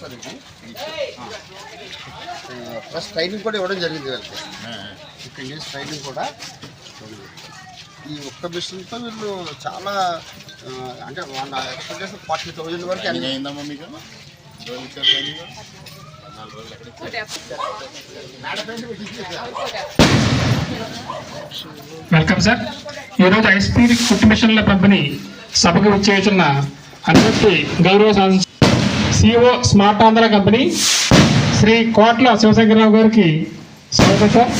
Sir ఇది plus training కూడా ఇవ్వడం జరిగింది వీళ్ళకి. ఇక్కడ చేసి ట్రైనింగ్ కూడా ఈ ఒక్క మిషన్తో వీళ్ళు చాలా అంటే వాళ్ళ ఎక్స్పెక్ట్ చేసిన ఫార్టీ థౌజండ్ వరకు అన్ని అయిందమ్మా మీకు? Welcome sir. ఈరోజు ఐస్పీ కుట్టు మిషన్ల పంపిణీ సభకు విచ్చేస్తున్న అందరికీ గౌరవ C O smart Andhra company Shri Kotla Sivasankararao గారికి స్వాగతం. సార్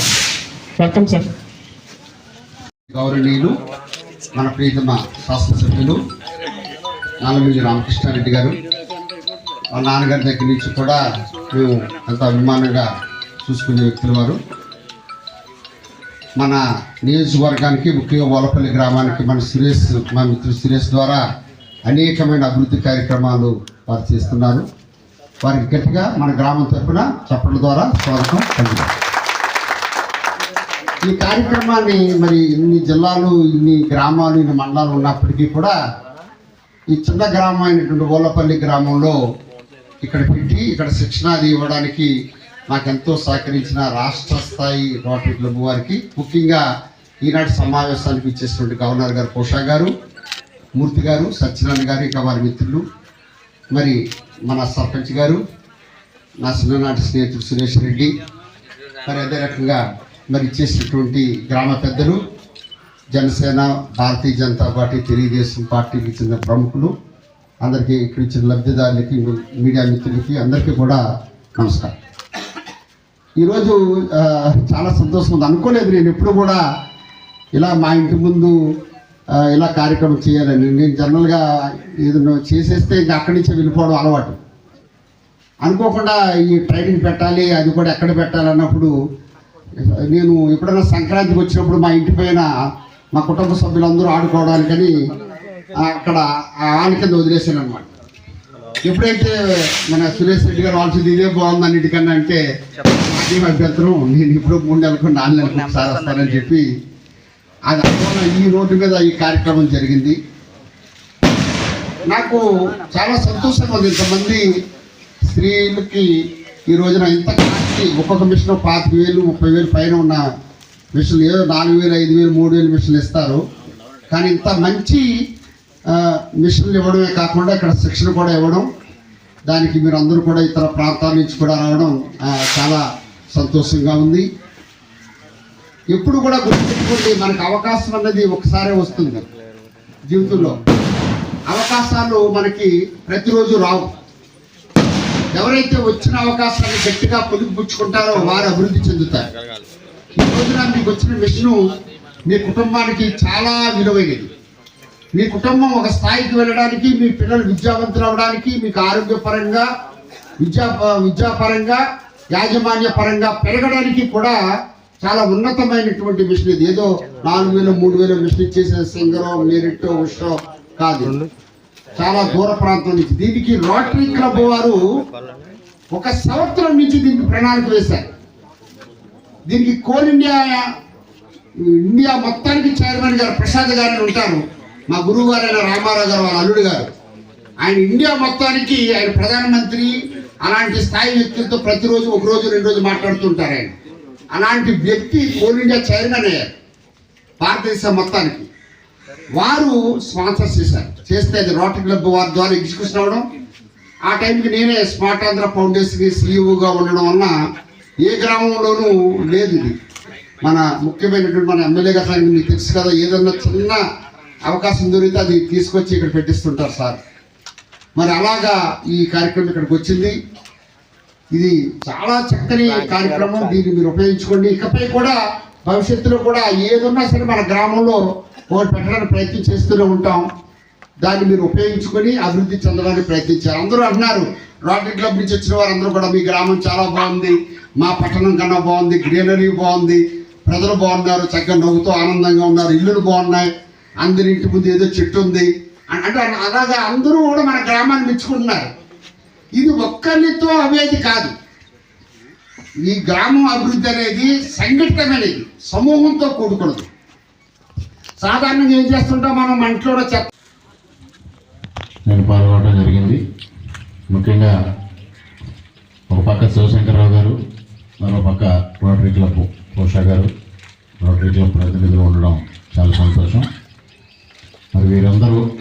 వెల్కమ్ సార్ గౌరవనీయులు మన ప్రీతమ శాసనసభ్యులు నాలమిల్లి రామకృష్ణారెడ్డి గారు మా నాన్నగారి దగ్గర నుంచి కూడా మేము ఎంతో అభిమానంగా చూసుకునే వ్యక్తులు వారు. మన నియోజకవర్గానికి ముఖ్యంగా ఓలపల్లి గ్రామానికి మన సురేష్ మా మిత్రుడు సురేష్ ద్వారా అనేకమైన అభివృద్ధి కార్యక్రమాలు వారు చేస్తున్నారు. వారికి గట్టిగా మన గ్రామం తరఫున చప్పట్ల ద్వారా స్వాగతం పొందుతారు ఈ కార్యక్రమాన్ని మరి ఇన్ని జిల్లాలు ఇన్ని గ్రామాలు ఇన్ని మండలాలు ఉన్నప్పటికీ కూడా ఈ చిన్న గ్రామం అయినటువంటి ఓలపల్లి గ్రామంలో ఇక్కడ పెట్టి ఇక్కడ శిక్షణ అది ఇవ్వడానికి నాకెంతో సహకరించిన రాష్ట్ర స్థాయి రోటరీ క్లబ్ వారికి ముఖ్యంగా ఈనాటి సమావేశానికి ఇచ్చేసినటువంటి గవర్నర్ గారు కోషా గారు మూర్తి గారు సత్యనారాయణ గారు ఇంకా వారి మిత్రులు మరి మన సర్పంచ్ గారు నా చిన్ననాటి స్నేహితుడు సురేష్ రెడ్డి మరి అదే రకంగా మరి ఇచ్చేసినటువంటి గ్రామ పెద్దలు జనసేన భారతీయ జనతా పార్టీ తెలుగుదేశం పార్టీకి చెందిన ప్రముఖులు అందరికీ ఇక్కడ ఇచ్చిన లబ్ధిదారులకి మీడియా మిత్రులకి అందరికీ కూడా నమస్కారం. ఈరోజు చాలా సంతోషం ఉంది. అనుకోలేదు నేను ఎప్పుడు కూడా ఇలా మా ఇంటి ముందు ఇలా కార్యక్రమం చేయాలని. నేను జనరల్గా ఏదైనా చేసేస్తే ఇంకా అక్కడి నుంచే వెళ్ళిపోవడం అలవాటు. అనుకోకుండా ఈ ట్రైనింగ్ పెట్టాలి అది కూడా ఎక్కడ పెట్టాలి అన్నప్పుడు నేను ఎప్పుడైనా సంక్రాంతికి వచ్చినప్పుడు మా ఇంటి పైన మా కుటుంబ సభ్యులందరూ ఆడుకోవడానికని అక్కడ ఆ కింద వదిలేసాను అనమాట ఎప్పుడైతే మన సురేష్ రెడ్డి గారు వాళ్ళకి ఇదే బాగుంది అన్నిటికన్నా అంటే నాకేం అభ్యంతరం నేను ఇప్పుడు మూడు నెలలకు నాలుగు నెలలకు వస్తానని చెప్పి అది అందువల్ల ఈ రోడ్డు మీద ఈ కార్యక్రమం జరిగింది. నాకు చాలా సంతోషంగా ఉంది. ఇంతమంది స్త్రీలకి ఈ రోజున ఇంత కాస్ట్లీ ఒక్కొక్క మిషన్ పాతిక వేలు ముప్పై వేలు పైన ఉన్న మిషన్లు ఏదో నాలుగు వేలు ఐదు వేలు మూడు వేలు మిషన్లు ఇస్తారు. కానీ ఇంత మంచి మిషన్లు ఇవ్వడమే కాకుండా ఇక్కడ శిక్షణ కూడా ఇవ్వడం దానికి మీరు అందరూ కూడా ఇతర ప్రాంతాల నుంచి కూడా రావడం చాలా సంతోషంగా ఉంది. ఎప్పుడు కూడా గుర్తుపెట్టుకుంటే మనకు అవకాశం అన్నది ఒకసారే వస్తుంది జీవితంలో. అవకాశాలు మనకి ప్రతిరోజు రావు. ఎవరైతే వచ్చిన అవకాశాన్ని గట్టిగా పుచ్చుకుంటారో వారు అభివృద్ధి చెందుతారు. ఈ రోజున మీకు వచ్చిన మిషను మీ కుటుంబానికి చాలా విలువైనది. మీ కుటుంబం ఒక స్థాయికి వెళ్ళడానికి మీ పిల్లలు విద్యావంతులు అవడానికి మీకు ఆరోగ్యపరంగా విద్యా విద్యాపరంగా యాజమాన్య పరంగా పెరగడానికి కూడా చాలా ఉన్నతమైనటువంటి మిషన్ ఇది. ఏదో నాలుగు వేల మూడు వేల మిషన్ ఇచ్చేసిన సింగరో మెరిట్ ఉషో కాదు. చాలా దూర ప్రాంతం నుంచి. దీనికి రోటరీ క్లబ్ వారు ఒక సంవత్సరం నుంచి దీనికి ప్రణాళిక వేశారు. దీనికి కోల్ ఇండియా ఇండియా మొత్తానికి చైర్మన్ గారు ప్రసాద్ గారు ఉంటారు. మా గురువు గారైన రామారావు గారు వాళ్ళ అల్లుడు గారు. ఆయన ఇండియా మొత్తానికి ఆయన ప్రధానమంత్రి అలాంటి స్థాయి వ్యక్తులతో ప్రతిరోజు ఒక రోజు రెండు రోజు మాట్లాడుతుంటారు ఆయన. అలాంటి వ్యక్తి కోల్ ఇండియా చైర్మన్ అయ్యారు భారతదేశం మొత్తానికి. వారు స్పాన్సర్ చేశారు. చేస్తే అది రోటరీ క్లబ్ వారి ద్వారా ఎగ్జిక్యూషన్ అవ్వడం. ఆ టైంకి నేనే స్మార్ట్ ఆంధ్ర ఫౌండేషన్కి సీఈఓగా ఉండడం వలన ఏ గ్రామంలోనూ లేదు ఇది. మన ముఖ్యమైనటువంటి మన ఎమ్మెల్యే గారు మీకు తెలుసు కదా ఏదన్నా చిన్న అవకాశం దొరికితే అది తీసుకొచ్చి ఇక్కడ పెట్టిస్తుంటారు సార్. మరి అలాగా ఈ కార్యక్రమం ఇక్కడికి వచ్చింది. ఇది చాలా చక్కని కార్యక్రమం. దీన్ని మీరు ఉపయోగించుకోండి. ఇకపై కూడా భవిష్యత్తులో కూడా ఏదున్నా సరే మన గ్రామంలో ఒకటి పెట్టడానికి ప్రయత్నం చేస్తూనే ఉంటాం. దాన్ని మీరు ఉపయోగించుకొని అభివృద్ధి చెందడానికి ప్రయత్నించారు అందరూ అంటున్నారు రోటరీ క్లబ్ నుంచి వచ్చిన వారు అందరూ కూడా మీ గ్రామం చాలా బాగుంది మా పట్టణం కన్నా బాగుంది గ్రీనరీ బాగుంది ప్రజలు బాగున్నారు చక్కగా నవ్వుతూ ఆనందంగా ఉన్నారు ఇల్లులు బాగున్నాయి అందరి ఇంటి ముందు ఏదో చెట్టు ఉంది. అంటే అలాగా అందరూ కూడా మన గ్రామాన్ని మెచ్చుకుంటున్నారు. ఇది ఒక్కరితో అవేది కాదు. ఈ గ్రామం అభివృద్ధి అనేది సంఘటితమైనది సమూహంతో కూడుకున్నది. సాధారణంగా ఏం చేస్తుంటాం మనం? మన ఇంట్లో కూడా చెత్త. నేను పాల్గొనడం జరిగింది. ముఖ్యంగా ఒక పక్క శివశంకర్రావు గారు మరో పక్క రోటరీ క్లబ్ ఉషా గారు. రోటరీ క్లబ్ ప్రతినిధులు ఉండడం చాలా సంతోషం. మరి వీరందరూ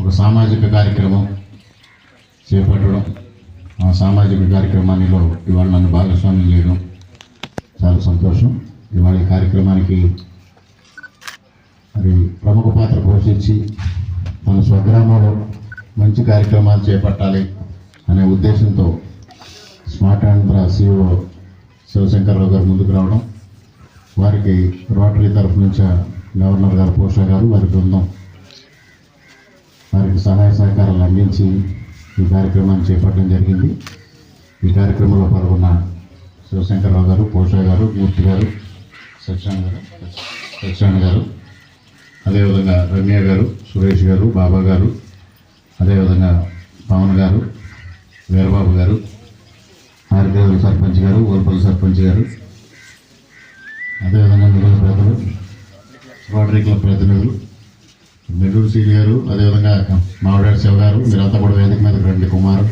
ఒక సామాజిక కార్యక్రమం చేపట్టడం ఆ సామాజిక కార్యక్రమానిలో ఇవాళ నన్ను భాగస్వామ్యం చేయడం చాలా సంతోషం. ఇవాళ ఈ కార్యక్రమానికి మరి ప్రముఖ పాత్ర పోషించి మన స్వగ్రామంలో మంచి కార్యక్రమాలు చేపట్టాలి అనే ఉద్దేశంతో స్మార్ట్ ఆంధ్ర సిఇఓ శివశంకర్రావు గారు ముందుకు రావడం వారికి రోటరీ తరఫు నుంచి గవర్నర్ గారు పోషా గారు వారి బృందం వారికి సహాయ సహకారాలు అందించి ఈ కార్యక్రమాన్ని చేపట్టడం జరిగింది. ఈ కార్యక్రమంలో పాల్గొన్న శివశంకర్రావు గారు పోష గారు మూర్తి గారు సత్యనారాయణ గారు గారు అదేవిధంగా రమ్య గారు సురేష్ గారు బాబా గారు అదేవిధంగా పవన్ గారు వీరబాబు గారు ఆర్గేవల్ సర్పంచ్ గారు ఓల్పల్లి సర్పంచ్ గారు అదేవిధంగా మిగిలిన పెద్దలు రోటరీ క్లబ్ ప్రతినిధులు నెల్లూరు సీని గారు అదేవిధంగా మావిడాడు శివ గారు మీరంతా కూడా వేదిక మీదకి రండి కుమారు.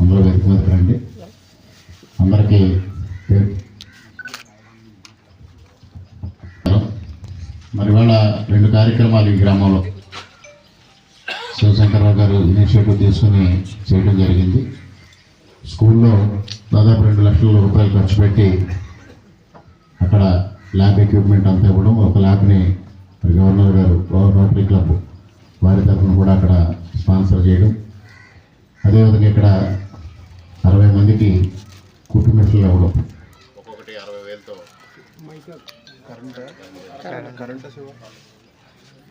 అందరూ వేదిక మీదకి రండి. అందరికీ మరి వాళ్ళ రెండు కార్యక్రమాలు ఈ గ్రామంలో. శివశంకరరావు గారు ఇనిషియేటివ్ తీసుకుని చేయడం జరిగింది. స్కూల్లో దాదాపు రెండు లక్షల రూపాయలు ఖర్చు పెట్టి అక్కడ ల్యాబ్ ఎక్విప్మెంట్ అంతా ఇవ్వడం ఒక ల్యాబ్ని గవర్నర్ గారు రోటరీ క్లబ్ వారి తరఫున కూడా అక్కడ స్పాన్సర్ చేయడం. అదేవిధంగా ఇక్కడ అరవై మందికి కుటుంబీకులు ఇవ్వడం. ఒక్కొక్కటి అరవై వేలతో.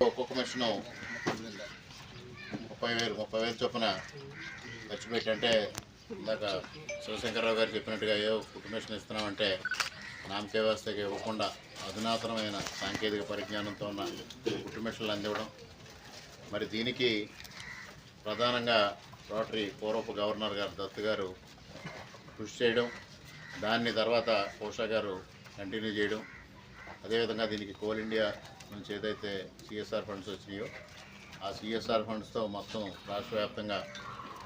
ఒక్కొక్క మిషన్ ముప్పై వేలు ముప్పై వేలు చొప్పున ఖర్చు పెట్టి అంటే ఇందాక శివశంకర్రావు గారు చెప్పినట్టుగా ఏ కుటుంబ మిషన్ ఇస్తున్నామంటే నామకే వ్యవస్థకి ఇవ్వకుండా అధునాతనమైన సాంకేతిక పరిజ్ఞానంతో ఉన్న కుటుంబిషన్లు అందివ్వడం. మరి దీనికి ప్రధానంగా రోటరీ పూర్వపు గవర్నర్ గారు దత్తు గారు కృషి చేయడం దాన్ని తర్వాత పోషా గారు కంటిన్యూ చేయడం. అదేవిధంగా దీనికి కోల్ ఇండియా నుంచి ఏదైతే సిఎస్ఆర్ ఫండ్స్ వచ్చినాయో ఆ సిఎస్ఆర్ ఫండ్స్తో మొత్తం రాష్ట్ర వ్యాప్తంగా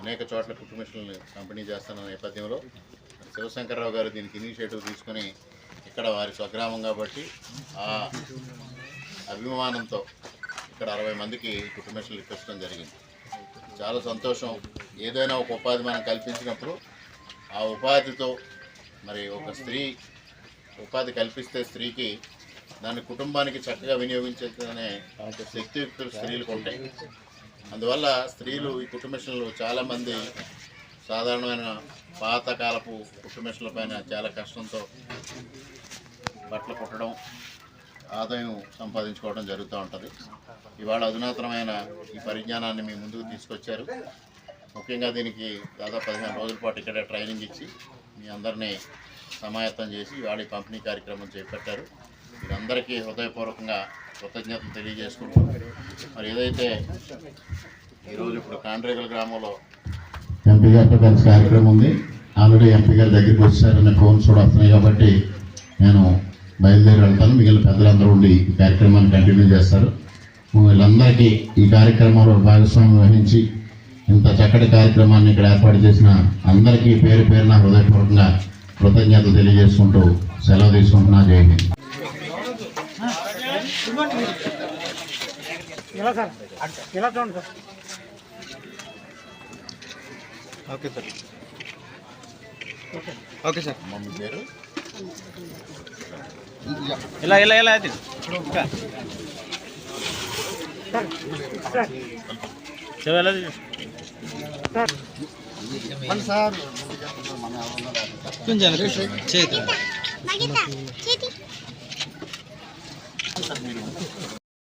అనేక చోట్ల కుటుంబిషన్లు పంపిణీ చేస్తున్న నేపథ్యంలో శివశంకర్రావు గారు దీనికి ఇనిషియేటివ్ తీసుకొని ఇక్కడ వారి స్వగ్రామం కాబట్టి ఆ అభిమానంతో ఇక్కడ అరవై మందికి కుటుంబిషన్లు ఇప్పించడం జరిగింది. చాలా సంతోషం. ఏదైనా ఒక ఉపాధి మనం కల్పించినప్పుడు ఆ ఉపాధితో మరి ఒక స్త్రీ ఉపాధి కల్పిస్తే స్త్రీకి దాన్ని కుటుంబానికి చక్కగా వినియోగించేదనే శక్తియుక్తులు స్త్రీలకు ఉంటాయి. అందువల్ల స్త్రీలు ఈ కుటుంబిషన్లు చాలామంది సాధారణమైన పాతకాలపు కుటుంబిషన్ల పైన చాలా కష్టంతో బట్టలు కుట్టడం ఆదాయం సంపాదించుకోవడం జరుగుతూ ఉంటుంది. ఇవాళ అధునాతనమైన ఈ పరిజ్ఞానాన్ని మీ ముందుకు తీసుకొచ్చారు. ముఖ్యంగా దీనికి దాదాపు పదిహేను రోజుల పాటు ఇక్కడ ట్రైనింగ్ ఇచ్చి మీ అందరినీ సమాయత్తం చేసి ఇవాళ ఈ పంపిణీ కార్యక్రమం చేపట్టారు. మీరందరికీ హృదయపూర్వకంగా కృతజ్ఞతలు తెలియజేసుకుంటూ మరి ఏదైతే ఈరోజు ఇప్పుడు కాండ్రేగల్ గ్రామంలో ఎంపీ గారితో కలిసి కార్యక్రమం ఉంది ఆల్రెడీ ఎంపీ గారి దగ్గరికి వచ్చారనే ఫోన్స్ కూడా వస్తున్నాయి కాబట్టి నేను బయలుదేరి వెళ్తాను మిగిలిన పెద్దలందరూ ఉండి ఈ కార్యక్రమాన్ని కంటిన్యూ చేస్తారు. వీళ్ళందరికీ ఈ కార్యక్రమంలో భాగస్వామ్యం వహించి ఇంత చక్కటి కార్యక్రమాన్ని ఇక్కడ ఏర్పాటు చేసిన అందరికీ పేరు పేరున హృదయపూర్వకంగా కృతజ్ఞతలు తెలియజేసుకుంటూ సెలవు తీసుకుంటున్నా. జై హింద్. ఇలా సార్. ఇలా చూడండి sir. Okay sir. Okay. Sir. Mummy పేరు? ఇలా ఇలా ఇలా అది చెవి ఎలా తీసు- కొంచెం వెనక్కి. చేతి